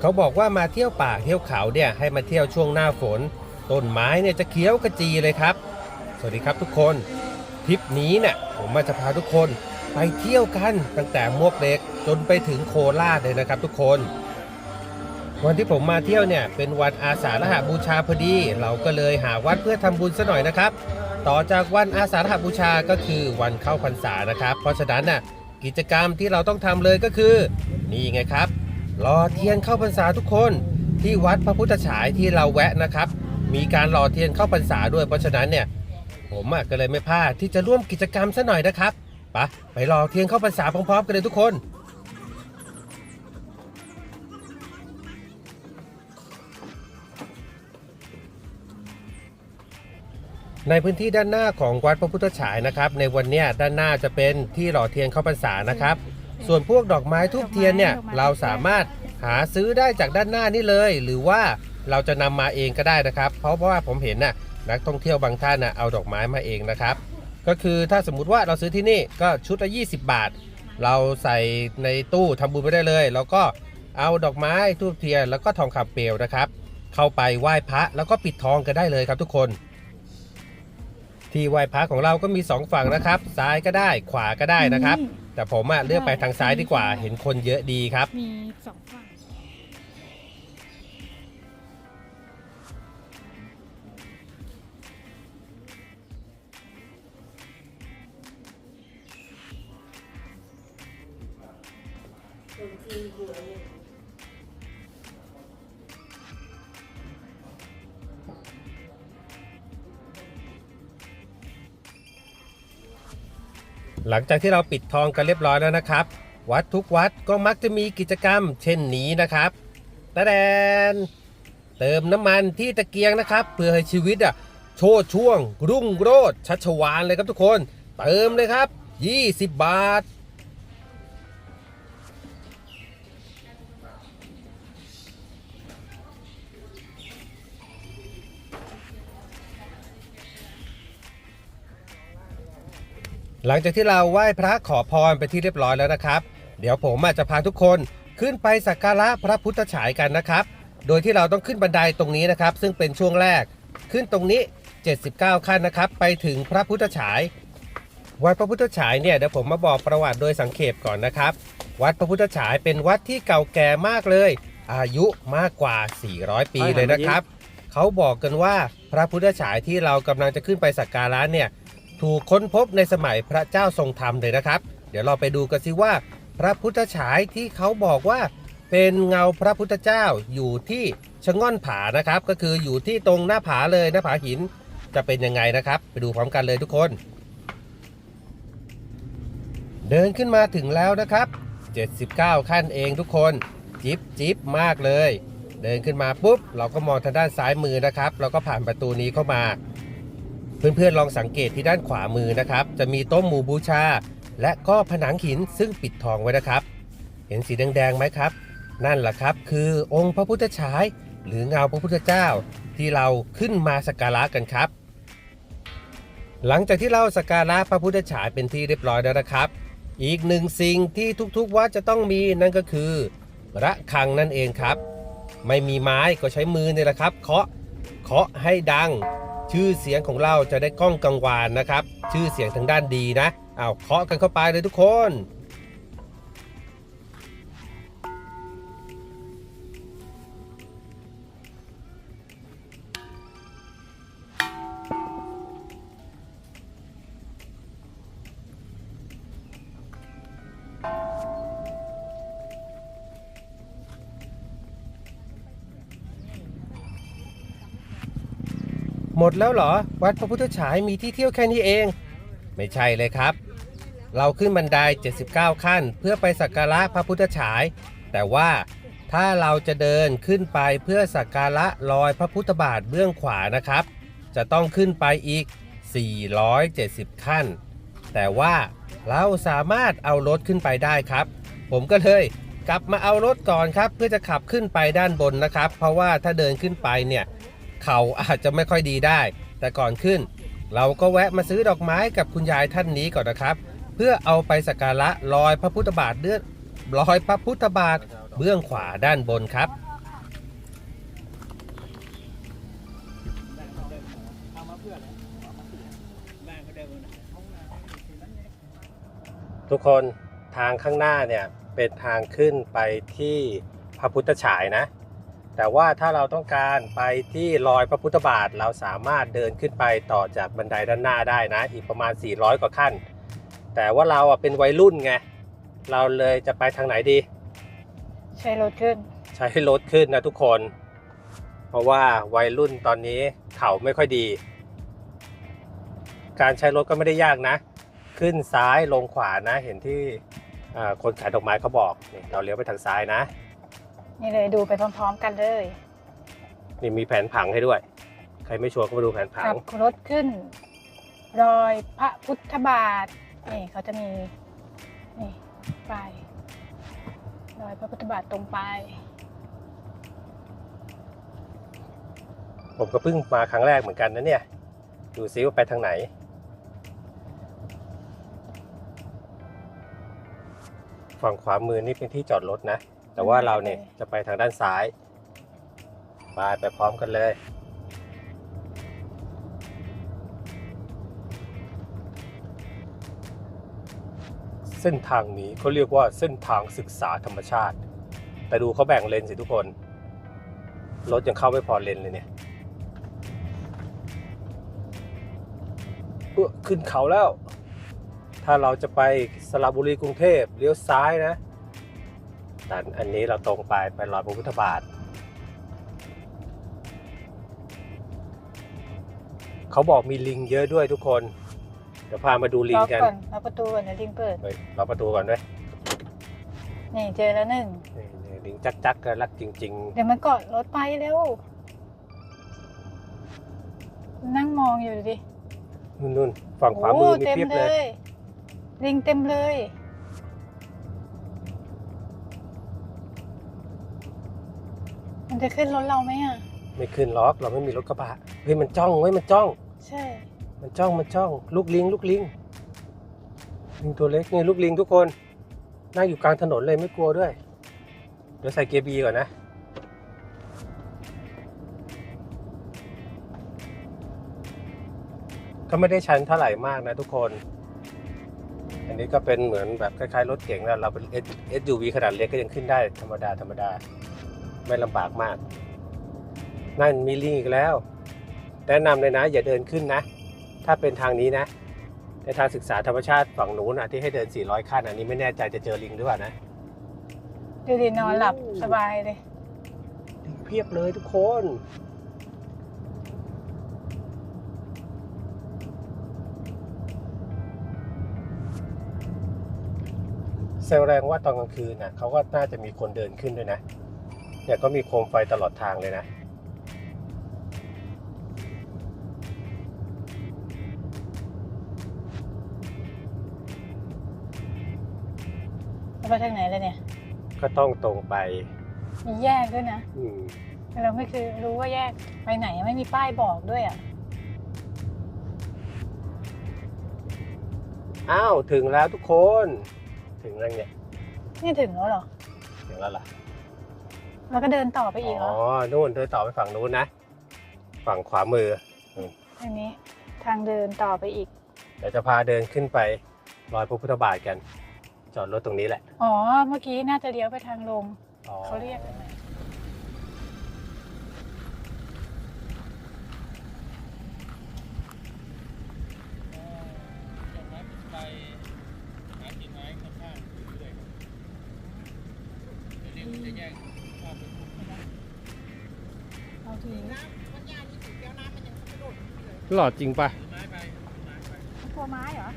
เขาบอกว่ามาเที่ยวป่าเที่ยวเขาเนี่ยให้มาเที่ยวช่วงหน้าฝน ต้นไม้เนี่ยจะเขียวกระจีเลยครับ สวัสดีครับทุกคนทริปนี้เนี่ยผมมาจะพาทุกคนไปเที่ยวกันตั้งแต่มวกเล็กจนไปถึงโคราชเลยนะครับทุกคน วันที่ผมมาเที่ยวเนี่ยเป็นวันอาสาฬหบูชาพอดี เราก็เลยหาวัดเพื่อทำบุญซะหน่อยนะครับ ต่อจากวันอาสาฬหบูชาก็คือวันเข้าพรรษานะครับ เพราะฉะนั้นน่ะกิจกรรมที่เราต้องทำเลยก็คือ นี่ไงครับ รอเทียนเข้าพรรษาทุกคนที่วัดพระพุทธฉายที่เราแวะนะครับ มีการรอเทียนเข้าพรรษาด้วยเพราะฉะนั้นเนี่ย ผมอะก็เลยไม่พลาดที่จะร่วมกิจกรรมซะหน่อยนะครับปะไปรอเทียนเข้าพรรษาพร้อมๆกันเลยทุกคนในพื้นที่ด้านหน้าของวัดพระพุทธฉายนะครับในวันเนี้ยด้านหน้าจะเป็นที่หล่อเทียนเข้าพรรษานะครับ ส่วนพวกดอกไม้ทูบเทียนเนี่ยเราสามารถ หาซื้อได้จากด้านหน้านี่เลย หรือว่าเราจะนำมาเองก็ได้นะครับ เพราะว่าผมเห็นน่ะนักท่องเที่ยวบางท่านน่ะเอาดอกไม้มาเองนะครับ ก็คือถ้าสมมุติว่าเราซื้อที่นี่ก็ชุดละ 20 บาท เราใส่ในตู้ทำบุญไปได้เลย แล้วก็เอาดอกไม้ทูบเทียนแล้วก็ทองคำเปลวนะครับ เข้าไปไหว้พระแล้วก็ปิดทองกันได้เลยครับทุกคน ที่ไหว้พระของเราก็มีสองฝั่งนะครับ ซ้ายก็ได้ขวาก็ได้นะครับ แต่ผมอะเลือกไปทางซ้ายดีกว่าเห็นคนเยอะดีครับ มีสองฝั่ง หลังจากที่เราปิดทองกันเรียบร้อยแล้วนะครับ วัดทุกวัดก็มักจะมีกิจกรรม เช่นนี้นะครับตะแดนเติมน้ำมันที่ตะเกียงนะครับ เพื่อให้ชีวิตอะโชดช่วง รุ่งโรจน์ชัชวานเลยครับทุกคน เติมเลยครับ 20 บาท หลังจากที่เราไหว้พระขอพรไปที่เรียบร้อยแล้วนะครับ เดี๋ยวผมอาจจะพาทุกคนขึ้นไปสักการะพระพุทธฉายกันนะครับ โดยที่เราต้องขึ้นบันไดตรงนี้นะครับ ซึ่งเป็นช่วงแรก ขึ้นตรงนี้ 79 ขั้นนะครับ ไปถึงพระพุทธฉาย วัดพระพุทธฉายเนี่ยเดี๋ยวผมมาบอกประวัติโดยสังเขปก่อนนะครับ วัดพระพุทธฉายเป็นวัดที่เก่าแก่มากเลย อายุมากกว่า 400 ปีเลยนะครับ เขาบอกกันว่าพระพุทธฉายที่เรากำลังจะขึ้นไปสักการะเนี่ย ถูกค้นพบในสมัยพระเจ้าทรงธรรมเลยนะครับ เดี๋ยวเราไปดูกันสิว่า พระพุทธฉายที่เขาบอกว่า เป็นเงาพระพุทธเจ้าอยู่ที่ชะง่อนผานะครับ ก็คืออยู่ที่ตรงหน้าผาเลยหน้าผาหินจะเป็นยังไงนะครับ ไปดูพร้อมกันเลยทุกคน เดินขึ้นมาถึงแล้วนะครับ 79 ขั้นเองทุกคนจิบจิบมากเลย เดินขึ้นมาปุ๊บ เราก็มองทางด้านซ้ายมือนะครับ เราก็ผ่านประตูนี้เข้ามา เพื่อนๆลองสังเกตที่ด้านขวามือนะครับ จะมีโต๊ะหมู่บูชา และก็ผนังหินซึ่งปิดทองไว้นะครับ เห็นสีแดงๆไหมครับ นั่นแหละครับ คือองค์พระพุทธฉาย หรือเงาพระพุทธเจ้า ที่เราขึ้นมาสักการะกันครับ หลังจากที่เราสักการะพระพุทธฉายเป็นที่เรียบร้อยแล้วนะครับ อีกหนึ่งสิ่งที่ทุกๆวัดจะต้องมีนั่นก็คือระฆังนั่นเองครับ ไม่มีไม้ก็ใช้มือนี่แหละครับ เคาะเคาะให้ดัง ชื่อเสียงของเราจะได้ก้องกังวานนะครับ ชื่อเสียงทางด้านดีนะเอาเคาะกันเข้าไปเลยทุกคน หมดแล้วเหรอ วัดพระพุทธฉายมีที่เที่ยวแค่นี้เอง ไม่ใช่เลยครับ เราขึ้นบันได 79 ขั้น เพื่อไปสักการะพระพุทธฉาย แต่ว่าถ้าเราจะเดินขึ้นไปเพื่อสักการะรอยพระพุทธบาทเบื้องขวานะครับ จะต้องขึ้นไปอีก 470 ขั้น แต่ว่าเราสามารถเอารถขึ้นไปได้ครับ ผมก็เลยกลับมาเอารถก่อนครับ เพื่อจะขับขึ้นไปด้านบนนะครับ เพราะว่าถ้าเดินขึ้นไปเนี่ย เขาอาจจะไม่ค่อยดีได้ แต่ก่อนขึ้น เราก็แวะมาซื้อดอกไม้กับคุณยายท่านนี้ก่อนนะครับ เพื่อเอาไปสักการะรอยพระพุทธบาทเลือดรอยพระพุทธบาทเบื้องขวาด้านบนครับทุกคนทางข้างหน้าเนี่ยเป็นทางขึ้นไปที่พระพุทธฉายนะ แต่ว่าถ้าเราต้องการไปที่รอยพระพุทธบาทเราสามารถเดินขึ้นไปต่อจากบันไดด้านหน้าได้นะ อีกประมาณ 400 กว่าขั้น แต่ว่าเราอะเป็นวัยรุ่นไง เราเลยจะไปทางไหนดี ใช้รถขึ้น ใช้รถขึ้นนะทุกคน เพราะว่าวัยรุ่นตอนนี้เข่าไม่ค่อยดี การใช้รถก็ไม่ได้ยากนะ ขึ้นซ้ายลงขวานะ เห็นที่อ่าคนขายดอกไม้เขาบอกนี่เราเลี้ยวไปทางซ้ายนะ นี่เลยดูไปพร้อมๆกันเลยนี่มีแผนผังให้ด้วย ใครไม่ชัวร์ก็มาดูแผนผัขังบรถขึ้น รอยพระพุทธบาทนี่เขาจะมีนี่ป้ายรอยพระพุทธบาทตรงไปายผมก็เพิ่งมาครั้งแรกเหมือนกันนะเนี่ย ดูซิว่าไปทางไหน ฝั่งขวามือนี่เป็นที่จอดรถนะ แต่ว่าเราเนี่ยจะไปทางด้านซ้ายไปไปพร้อมกันเลยเส้นทางนี้เขาเรียกว่าเส้นทางศึกษาธรรมชาติ แต่ดูเขาแบ่งเลนสิทุกคน รถยังเข้าไม่พอเลนเลยเนี่ยขึ้นเขาแล้ว ถ้าเราจะไปสระบุรีกรุงเทพเลี้ยวซ้ายนะ แต่อันนี้เราตรงไปไปรอยพระพุทธบาท เขาบอกมีลิงเยอะด้วยทุกคน เดี๋ยวพามาดูลิงล็อกกันก่อนล็อกประตูก่อนเดี๋ยวลิงเปิด เฮ้ยรอประตูก่อนด้วยนี่เจอแล้วหนึ่ง นี่นี่ลิงจักจักๆก็รักจริง เดี๋ยวมันเกาะรถไปเร็ว นั่งมองอยู่ดิๆนู่นๆฝั่งขวามือมีโเต็มเพียบเลเลย ย ลิงเต็มเลย มันจะขึ้นรถเราไหมอะ ไม่ขึ้นล็อกเราไม่มีรถกระบะเฮ้ยมันจ้องเว้ยมันจ้อง ใช่ มันจ้องมันจ้อง ลูกลิงลูกลิงลิงตัวเล็กนี่ลูกลิงทุกคนนั่งอยู่กลางถนนเลยไม่กลัวด้วย เดี๋ยวใส่เกียร์บีก่อนนะก็ไม่ได้ชันเท่าไหร่มากนะทุกคน อันนี้ก็เป็นเหมือนแบบคล้ายๆรถเก๋งแล้วเราเป็น SUV ขนาดเล็กก็ยังขึ้นได้ธรรมดาธรรมดา ไม่ลำบากมาก นั่นมีลิงอีกแล้ว แนะนำเลยนะ อย่าเดินขึ้นนะ ถ้าเป็นทางนี้นะ ในทางศึกษาธรรมชาติฝั่งนู้นอะที่ให้เดิน 400 ขั้นอันนี้ไม่แน่ใจจะเจอลิงหรือเปล่านะ ดูดินอนหลับสบายเลย ลิงเพียบเลยทุกคนแสดงว่าตอนกลางคืนน่ะเขาก็น่าจะมีคนเดินขึ้นด้วยนะ เนี่ยก็มีโคมไฟตลอดทางเลยนะเราไปทางไหนเลยเนี่ย ก็ต้องตรงไป มีแยกด้วยนะ อืมแต่เราไม่คือรู้ว่าแยกไปไหนไม่มีป้ายบอกด้วยอะ อ้าว ถึงแล้วทุกคน ถึงแล้วเนี่ย นี่ถึงแล้วเหรอ ถึงแล้วล่ะ เราก็เดินต่อไปอีกเหรอ๋ออนู่นเดินต่อไปฝั่งนู้นนะ ฝั่งขวามือทางนี้ทางเดินต่อไปอีก เดี๋ยวจะพาเดินขึ้นไปรอยพระพุทธบาทกัน จอดรถตรงนี้แหละ อ๋อ เมื่อกี้น่าจะเลี้ยวไปทางลงอ๋อเขาเรียกอะไร หลอดจริงปะกลัวไม้เหรอ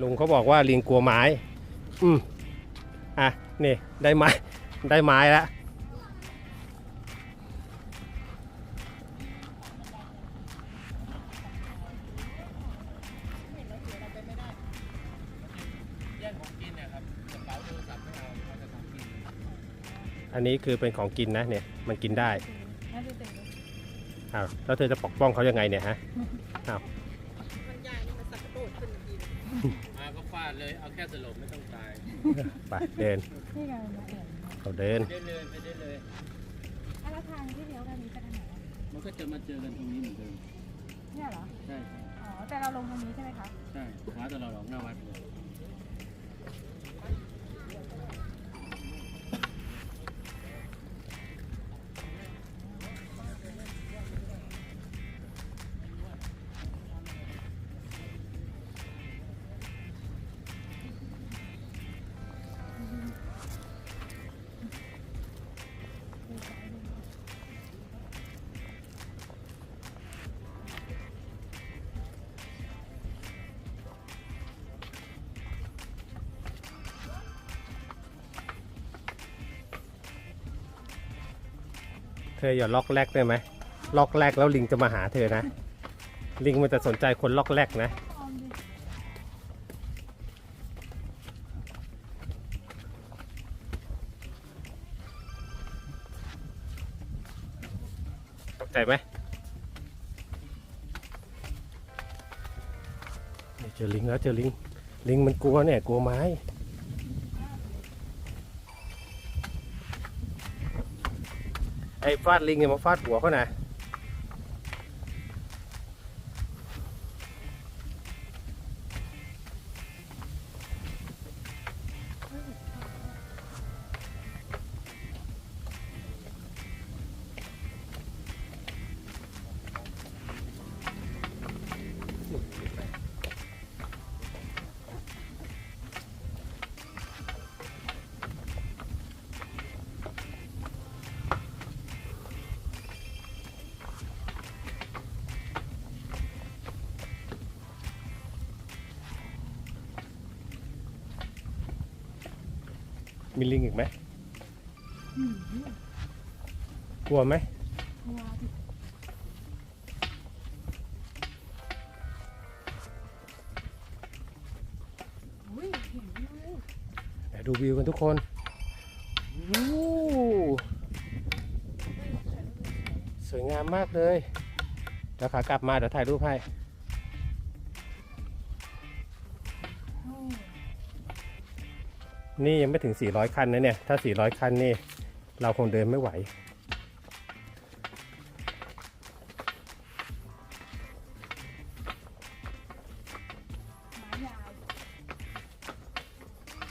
ลุงเขาบอกว่าลิงกลัวไม้ อืมอะ นี่ ได้ไม้ ได้ไม้แล้ว อันนี้คือเป็นของกินนะเนี่ยมันกินได้น่าจะถึงอ้าวแล้วเธอจะปกป้องเขายังไงเนี่ยฮะมันใหญ่นี่มันสักกระโดดขึ้นทีมาก็ฟาดเลยเอาแค่สลบไม่ต้องตายไปเดินนี่ไงมาเห็นเขาเดินไปได้เลยไปได้เลยแล้วทางที่เลี้ยวกันนี้ไปทางไหนมันก็จะมาเจอกันตรงนี้เหมือนเดิมเนี่ยเหรอใช่ครับอ๋อแต่เราลงตรงนี้ใช่ไหมคะใช่ขวาตลอดออกหน้าวัดเลย ธออย่าล็อกแรกได้ไหมล็อกแรกแล้วลิงจะมาหาเธอนะ ลิงมันจะสนใจคนล็อกแรกนะ ตกใจไหมเนี่ยเจอลิงแล้วเจอลิง ลิงมันกลัวเนี่ยกลัวไม้ ไอ้ ฟาดลิงเนี่ยมาฟาดหัวเขานะ มีลิงอีกไหมกลัวไหมอุ้ยเห็นวิวเดี๋ยวดูวิวกันทุกคนวู้สวยงามมากเลย เดี๋ยวขากลับมาเดี๋ยวถ่ายรูปให้ นี่ยังไม่ถึง 400 คันนะเนี่ย ถ้า 400 คันนี่ เราคงเดินไม่ไหวไม้ยาว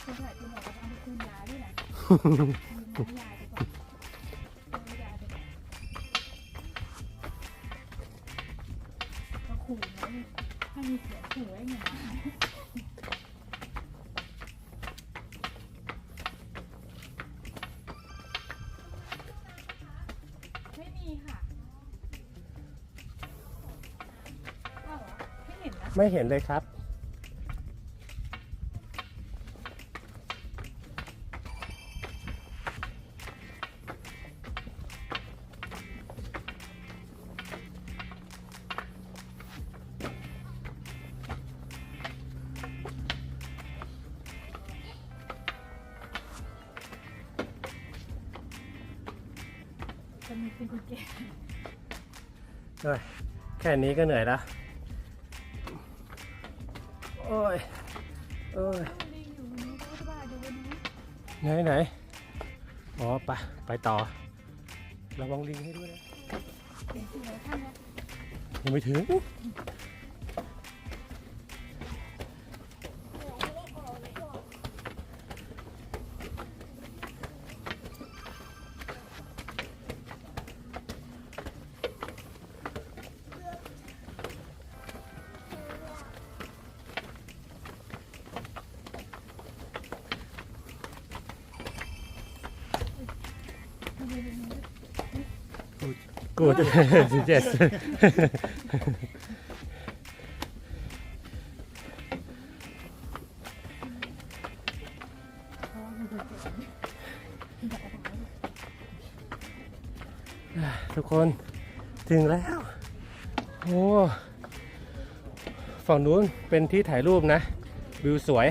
คุณถ่ายคุณบอกว่าเอาไปคืนยายด้วยนะ ไม่เห็นนะไม่เห็นเลยครับจะมีเป็นกุญแจแค่นี้ก็เหนื่อยแล้ว โอ้ยลิงอยู่บนนี้ก็สบายดูบนนี้ไหนไหนอ๋อไปไปต่อระวังลิงให้ด้วยนะเห็นสี่ร้อยท่านแล้วยังไม่ถึง Good. yes. ทุกคนถึงแล้ว โอ้ฝั่งนู้นเป็นที่ถ่ายรูปนะ วิวสวย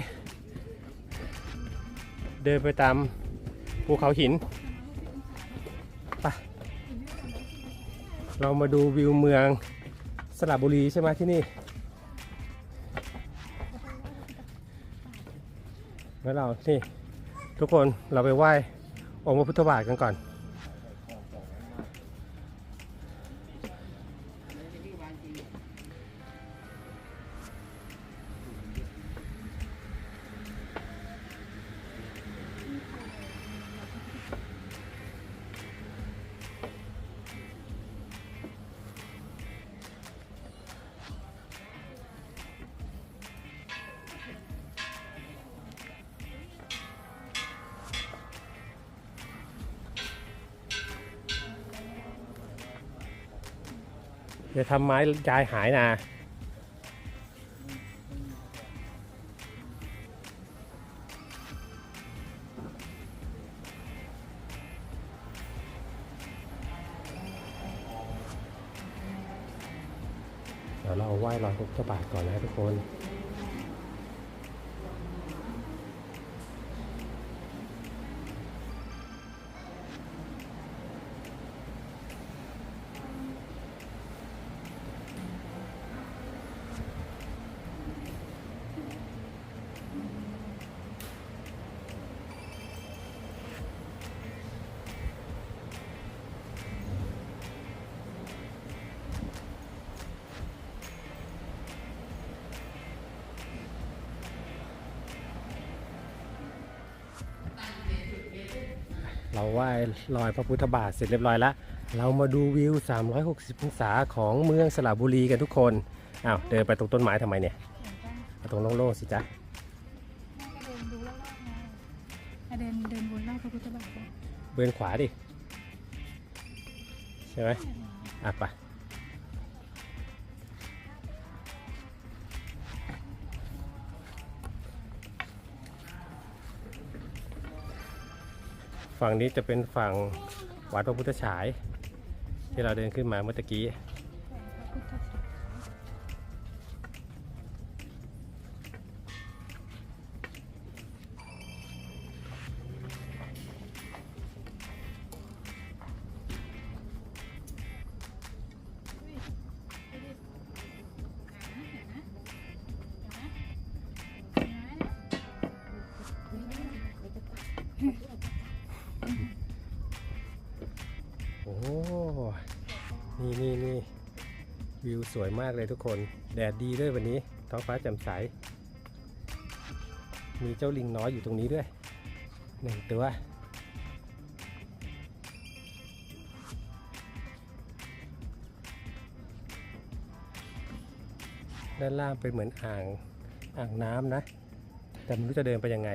เดินไปตามภูเขาหิน เรามาดูวิวเมืองสระบุรีใช่ไหมที่นี่ แล้วเรา นี่ ทุกคนเราไปไหว้องค์พระพุทธบาทกันก่อน ทำไม้ยายหายนะเดี๋ยวเราไหว้รอยพระพุทธบาทก่อนนะทุกคน ไหว้รอยพระพุทธบาทเสร็จเรียบร้อยแล้ว เรามาดูวิว 360 องศาของเมืองสระบุรีกันทุกคนอ้าวเดินไปตรงต้นไม้ทำไมเนี่ยมาตรงโล่งๆสิจ๊ะเดินดูรอบๆไงอะเดินเดินวนรอบพระพุทธบาทไปเบือนขวาดิ ใช่ไหมอะไป ฝั่งนี้จะเป็นฝั่งวัดพระพุทธฉาย ที่เราเดินขึ้นมาเมื่อตะกี้ วิวสวยมากเลยทุกคน แดดดีด้วยวันนี้ ท้องฟ้าแจ่มใส มีเจ้าลิงน้อยอยู่ตรงนี้ด้วยหนึ่งตัว ด้านล่างเป็นเหมือนอ่างอ่างน้ำนะ แต่ไม่รู้จะเดินไปยังไง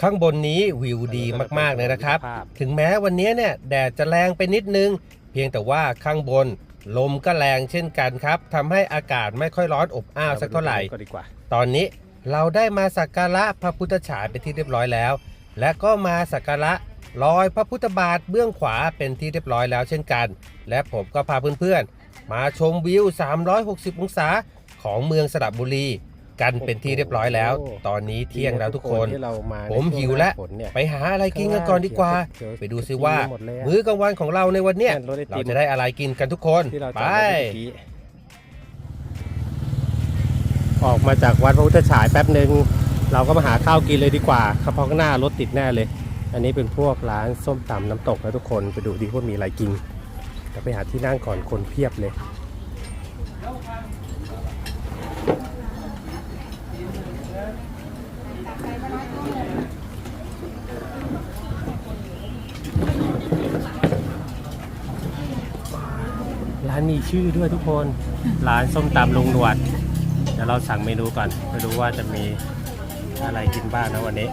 ข้างบนนี้วิวดีมากๆเลยนะครับ ถึงแม้วันนี้เนี่ยแดดจะแรงไปนิดนึง เพียงแต่ว่าข้างบน ลมก็แรงเช่นกันครับทำให้อากาศไม่ค่อยร้อนอบอ้าวสักเท่าไหร่ ก็ดีกว่า ตอนนี้เราได้มาสักการะพระพุทธฉายเป็นที่เรียบร้อยแล้ว และก็มาสักการะรอยพระพุทธบาทเบื้องขวาเป็นที่เรียบร้อยแล้วเช่นกัน และผมก็พาเพื่อนๆ มาชมวิว 360 องศาของเมืองสระบุรี กันเป็นที่เรียบร้อยแล้ว ตอนนี้เที่ยงแล้วทุกคนที่เรามาผมหิวแล้วฝนเนี่ยไปหาอะไรกินกันก่อนดีกว่า ไปดูซิว่า มื้อกลางวันของเราในวันเนี้ยรถไอเราติมจะได้อะไรกินกันทุกคนที่เราไปจอดรถเมื่อกี้ออกมาจากวัดพระพุทธฉายแป๊บหนึ่งเราก็มาหาข้าวกินเลยดีกว่าครับเพราะข้างหน้ารถติดแน่เลย อันนี้เป็นพวกร้านส้มตำน้ำตกนะทุกคนไปดูดีว่ามีอะไรกินแต่ไปหาที่นั่งก่อนคนเพียบเลย ร้านมีชื่อด้วยทุกคน ร้านส้มตำลุงหนวด เดี๋ยวเราสั่งเมนูก่อนไม่รู้ว่าจะมีอะไรกินบ้างนะวันนี้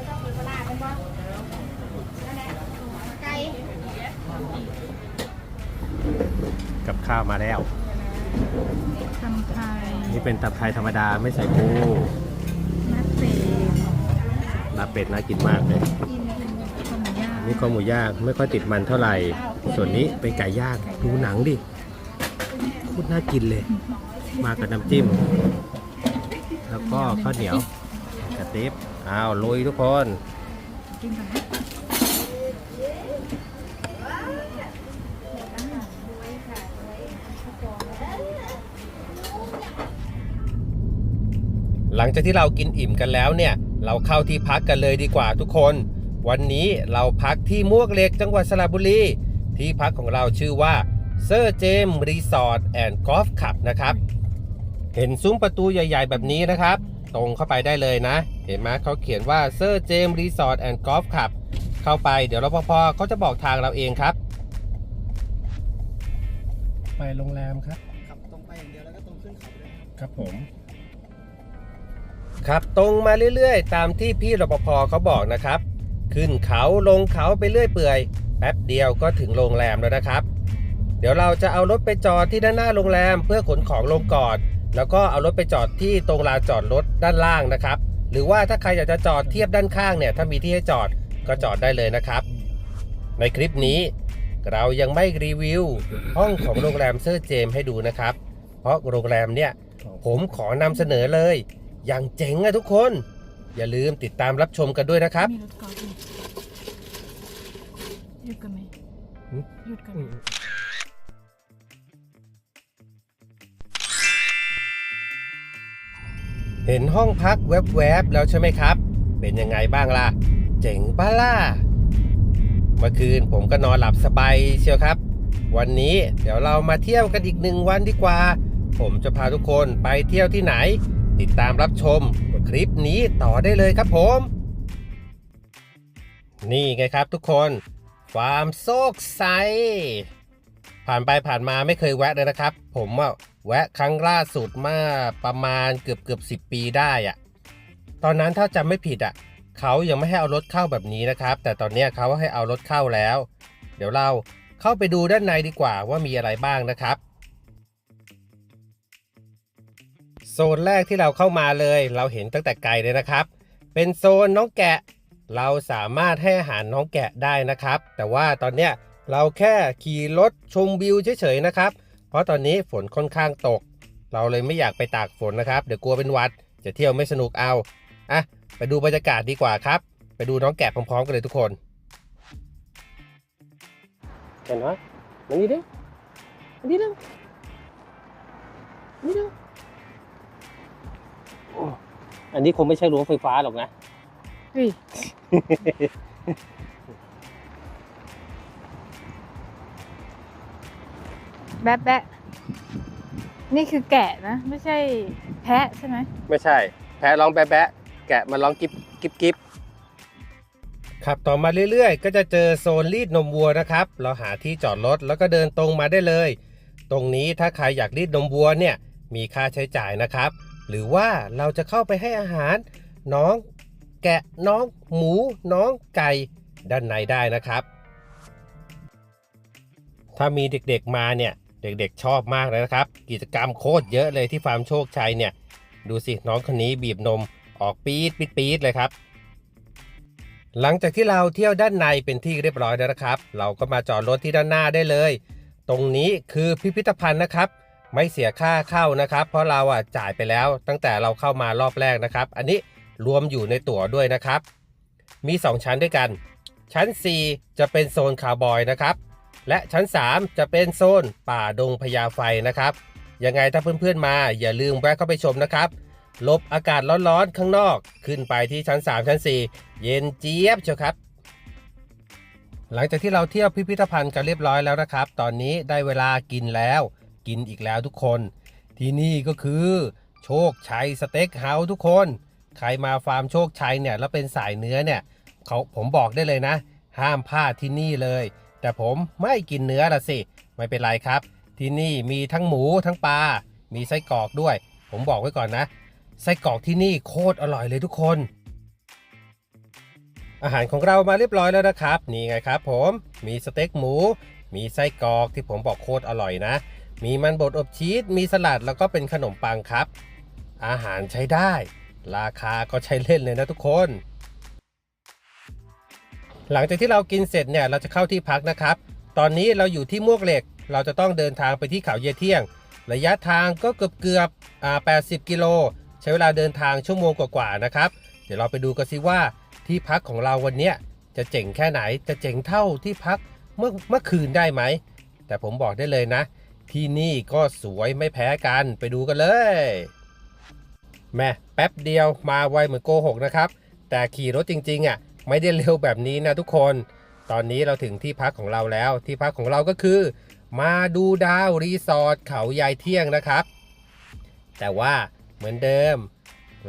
กับข้าวมาแล้ว ทำไทยนี่เป็นตับไทยธรรมดาไม่ใส่ปูนัดเตะลาเป็ดน่ากินมากเลย กินขนมย่างนี่ข้าวหมูย่างไม่ค่อยติดมันเท่าไหร่ ส่วนนี้เป็นไก่ย่างดูหนังดิ โคตรน่ากินเลย มากับน้ำจิ้ม แล้วก็ข้าวเหนียวกระติบอ้าวลุยทุกคนกินก่อนนะหลังจากที่เรากินอิ่มกันแล้วเนี่ย เราเข้าที่พักกันเลยดีกว่าทุกคน วันนี้เราพักที่มวกเหล็กจังหวัดสระบุรี ที่พักของเราชื่อว่า เซอร์เจมรีสอร์ทแอนด์กอล์ฟคลับนะครับ เห็นซุ้มประตูใหญ่ ๆ แบบนี้นะครับ ตรงเข้าไปได้เลยนะ เห็นไหมเขาเขียนว่าเซอร์เจมรีสอร์ทแอนด์กอล์ฟคลับ เข้าไปเดี๋ยวรปภเขาจะบอกทางเราเองครับ ไปโรงแรมครับ ขับตรงไปอย่างเดียวแล้วก็ตรงขึ้นเขาเลยครับครับผมขับตรงมาเรื่อยๆ ตามที่พี่รปภเขาบอกนะครับ ขึ้นเขาลงเขาไปเรื่อยเปื่อย แป๊บเดียวก็ถึงโรงแรมแล้วนะครับเดี๋ยวเราจะเอารถไปจอดที่ด้านหน้าโรงแรม เพื่อขนของลงก่อน แล้วก็เอารถไปจอดที่ตรงลานจอดรถด้านล่างนะครับ หรือว่าถ้าใครอยากจะจอดเทียบด้านข้างเนี่ยถ้ามีที่ให้จอดก็จอดได้เลยนะครับ ในคลิปนี้ เรายังไม่รีวิว ห้องของโรงแรมเซอร์เจมส์ให้ดูนะครับ เพราะโรงแรมเนี่ยผมขอนำเสนอเลย อย่างเจ๋งอะทุกคน อย่าลืมติดตามรับชมกันด้วยนะครับมีรถกอล์ฟอยู่หยุดกันไหมหืมหยุดกัน เห็นห้องพักแวบๆแล้วใช่ไหมครับ เป็นยังไงบ้างล่ะ เจ๋งปะล่ะ เมื่อคืนผมก็นอนหลับสบายเชียวครับ วันนี้เดี๋ยวเรามาเที่ยวกันอีกหนึ่งวันดีกว่า ผมจะพาทุกคนไปเที่ยวที่ไหน ติดตามรับชมคลิปนี้ต่อได้เลยครับผม นี่ไงครับทุกคนฟาร์มโซกไซผ่านไปผ่านมาไม่เคยแวะเลยนะครับ ผมอะ แวะครั้งล่าสุดเมื่อประมาณเกือบเกือบสิปีได้อะตอนนั้นถ้าจำไม่ผิดอะเขายังไม่ให้เอารถเข้าแบบนี้นะครับ แต่ตอนเนี้เขาให้เอารถเข้าแล้ว เดี๋ยวเราเข้าไปดูด้านในดีกว่าว่ามีอะไรบ้างนะครับโซนแรกที่เราเข้ามาเลย เราเห็นตั้งแต่ไกลเลยนะครับ เป็นโซนน้องแกะ เราสามารถให้อาหารน้องแกะได้นะครับ แต่ว่าตอนเนี้ยเราแค่ขี่รถชมวิวเฉยๆนะครับ ราะตอนนี้ฝนค่อนข้างตก เราเลยไม่อยากไปตากฝนนะครับ เดี๋ยวกลัวเป็นหวัด จะเที่ยวไม่สนุกเอา อะ ไปดูบรรยากาศดีกว่าครับ ไปดูน้องแกะพร้อมๆกันเลยทุกคนเห็นไหมมานี่ดิมานี่ดิมานี่ดิโอ้อันนี้คงไม่ใช่รั้วไฟฟ้าหรอกนะ แบะแบะนี่คือแกะนะ ไม่ใช่แพะใช่ไหมไม่ใช่ แพะร้องแบะแบะแกะมาร้องกิบกิบกิบขับต่อมาเรื่อยๆ ก็จะเจอโซนรีดนมวัวนะครับ เราหาที่จอดรถแล้วก็เดินตรงมาได้เลย ตรงนี้ถ้าใครอยากรีดนมวัวเนี่ยมีค่าใช้จ่ายนะครับ หรือว่าเราจะเข้าไปให้อาหาร น้อง แกะน้อง หมู น้องไก่ด้านในได้นะครับ ถ้ามีเด็กๆมาเนี่ย เด็กๆชอบมากเลยนะครับ กิจกรรมโคตรเยอะเลยที่ฟาร์มโชคชัยเนี่ย ดูสิน้องคนนี้บีบนมออกปี๊ดปี๊ดปี๊ดเลยครับ หลังจากที่เราเที่ยวด้านในเป็นที่เรียบร้อยแล้วนะครับ เราก็มาจอดรถที่ด้านหน้าได้เลย ตรงนี้คือพิพิธภัณฑ์นะครับ ไม่เสียค่าเข้านะครับ เพราะเราอะจ่ายไปแล้วตั้งแต่เราเข้ามารอบแรกนะครับ อันนี้รวมอยู่ในตั๋วด้วยนะครับ มี 2 ชั้นด้วยกัน ชั้น4จะเป็นโซนคาร์บอยนะครับ และชั้น 3 จะเป็นโซนป่าดงพญาไฟนะครับ ยังไงถ้าเพื่อนๆมาอย่าลืมแวะเข้าไปชมนะครับ ลบอากาศร้อนๆข้างนอก ขึ้นไปที่ชั้น 3 ชั้น 4 เย็นเจี๊ยบเชียวครับ หลังจากที่เราเที่ยวพิพิธภัณฑ์กันเรียบร้อยแล้วนะครับ ตอนนี้ได้เวลากินแล้ว กินอีกแล้วทุกคน ที่นี่ก็คือโชคชัยสเต็กเฮาส์ทุกคน ใครมาฟาร์มโชคชัยเนี่ยแล้วเป็นสายเนื้อเนี่ยเขาผมบอกได้เลยนะ ห้ามพลาดที่นี่เลย แต่ผมไม่กินเนื้อละสิ ไม่เป็นไรครับ ที่นี่มีทั้งหมูทั้งปลา มีไส้กรอกด้วย ผมบอกไว้ก่อนนะ ไส้กรอกที่นี่โคตรอร่อยเลยทุกคน อาหารของเรามาเรียบร้อยแล้วนะครับ นี่ไงครับ ผม มีสเต็กหมู มีไส้กรอกที่ผมบอกโคตรอร่อยนะ มีมันบดอบชีส มีสลัดแล้วก็เป็นขนมปังครับ อาหารใช้ได้ ราคาก็ใช้เล่นเลยนะทุกคน หลังจากที่เรากินเสร็จเนี่ยเราจะเข้าที่พักนะครับ ตอนนี้เราอยู่ที่มวกเหล็ก เราจะต้องเดินทางไปที่เขาเยเที่ยง ระยะทางก็เกือบเกือบอ่า80กิโล ใช้เวลาเดินทางชั่วโมงกว่าๆนะครับ เดี๋ยวเราไปดูกันสิว่าที่พักของเราวันนี้จะเจ๋งแค่ไหน จะเจ๋งเท่าที่พักเมื่อเมื่อคืนได้ไหม แต่ผมบอกได้เลยนะ ที่นี่ก็สวยไม่แพ้กัน ไปดูกันเลยแม่แป๊บเดียวมาไวเหมือนโกหกนะครับ แต่ขี่รถจริงๆอะ ไม่ได้เร็วแบบนี้นะทุกคน ตอนนี้เราถึงที่พักของเราแล้ว ที่พักของเราก็คือ มาดูดาวรีสอร์ทเขายายเที่ยงนะครับ แต่ว่าเหมือนเดิม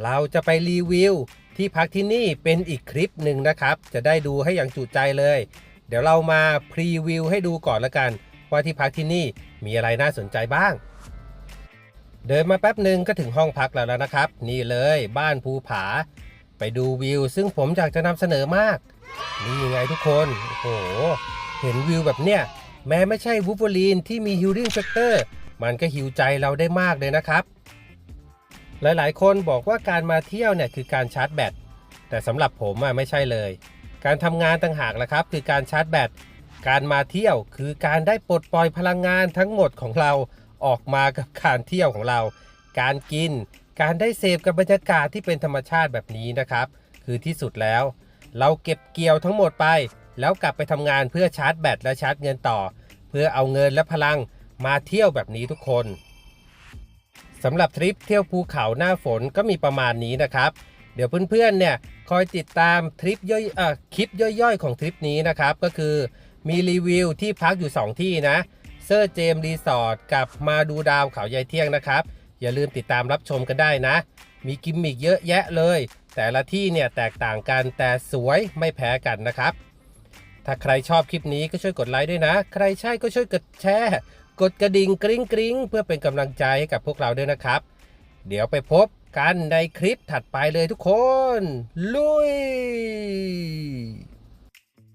เราจะไปรีวิวที่พักที่นี่เป็นอีกคลิปหนึ่งนะครับ จะได้ดูให้อย่างจุใจเลย เดี๋ยวเรามาพรีวิวให้ดูก่อนละกัน ว่าที่พักที่นี่มีอะไรน่าสนใจบ้าง เดินมาแป๊บหนึ่งก็ถึงห้องพักแล้วนะครับ นี่เลยบ้านภูผา ไปดูวิว ซึ่งผมอยากจะนำเสนอมาก นี่ไงทุกคนโอ้โห เห็นวิวแบบเนี้ยแม้ไม่ใช่วูฟเวอรีนที่มีฮิลลิ่งแฟกเตอร์มันก็ฮิวใจเราได้มากเลยนะครับ หลายๆ คนบอกว่าการมาเที่ยวเนี่ยคือการชาร์จแบตแต่สำหรับผมอะไม่ใช่เลย การทำงานต่างหากละครับ คือการชาร์จแบตการมาเที่ยวคือการได้ปลดปล่อยพลังงานทั้งหมดของเราออกมากับการเที่ยวของเรา การกิน การได้เสพกับบรรยากาศที่เป็นธรรมชาติแบบนี้นะครับ คือที่สุดแล้ว เราเก็บเกี่ยวทั้งหมดไป แล้วกลับไปทำงานเพื่อชาร์จแบตและชาร์จเงินต่อ เพื่อเอาเงินและพลังมาเที่ยวแบบนี้ทุกคนสำหรับทริปเที่ยวภูเขาหน้าฝนก็มีประมาณนี้นะครับ เดี๋ยวเพื่อนๆเนี่ยคอยติดตามทริปย่อยอคลิปย่อยๆ ของทริปนี้นะครับ ก็คือมีรีวิวที่พักอยู่ 2 ที่นะเซอร์เจมรีสอร์ทกับมาดูดาวเขายายเที่ยงนะครับ อย่าลืมติดตามรับชมกันได้นะ มีกิมมิกเยอะแยะเลย แต่ละที่เนี่ยแตกต่างกันแต่สวยไม่แพ้กันนะครับ ถ้าใครชอบคลิปนี้ก็ช่วยกดไลค์ด้วยนะ ใครใช่ก็ช่วยกดแชร์ กดกระดิ่งกริ๊งกริ๊งเพื่อเป็นกำลังใจให้กับพวกเราด้วยนะครับ เดี๋ยวไปพบกันในคลิปถัดไปเลยทุกคน ลุย